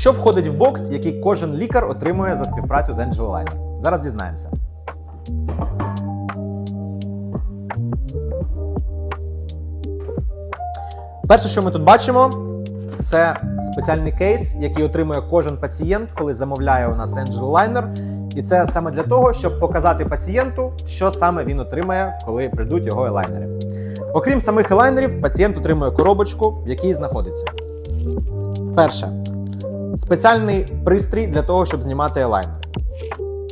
Що входить в бокс, який кожен лікар отримує за співпрацю з Angel Liner? Зараз дізнаємося. Перше, що ми тут бачимо, це спеціальний кейс, який отримує кожен пацієнт, коли замовляє у нас Angel Liner. І це саме для того, щоб показати пацієнту, що саме він отримає, коли прийдуть його елайнери. Окрім самих елайнерів, пацієнт отримує коробочку, в якій знаходиться. Перше спеціальний пристрій для того, щоб знімати елайнери.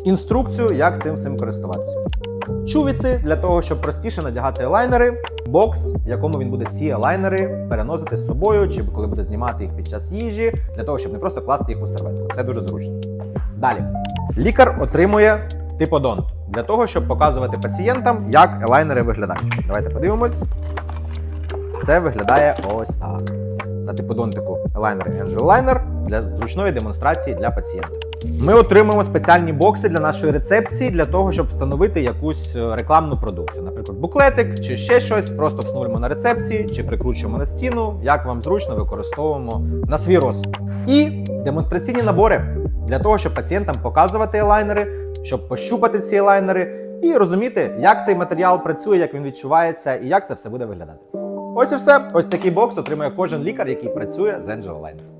Інструкцію, як цим всім користуватися. Чувіці для того, щоб простіше надягати елайнери, бокс, в якому він буде ці елайнери переносити з собою, чи коли буде знімати їх під час їжі, для того, щоб не просто класти їх у серветку. Це дуже зручно. Далі. Лікар отримує типодонт для того, щоб показувати пацієнтам, як елайнери виглядають. Давайте подивимось. Це виглядає ось так. На типодонтику елайнер Angel Liner для зручної демонстрації для пацієнта. Ми отримуємо спеціальні бокси для нашої рецепції для того, щоб встановити якусь е, рекламну продукцію, наприклад, буклетик чи ще щось. Просто встановлюємо на рецепції чи прикручуємо на стіну, як вам зручно використовуємо на свій розсуд. І демонстраційні набори для того, щоб пацієнтам показувати елайнери, щоб пощупати ці елайнери і розуміти, як цей матеріал працює, як він відчувається і як це все буде виглядати. Ось і все. Ось такий бокс отримує кожен лікар, який працює з Angel Liner.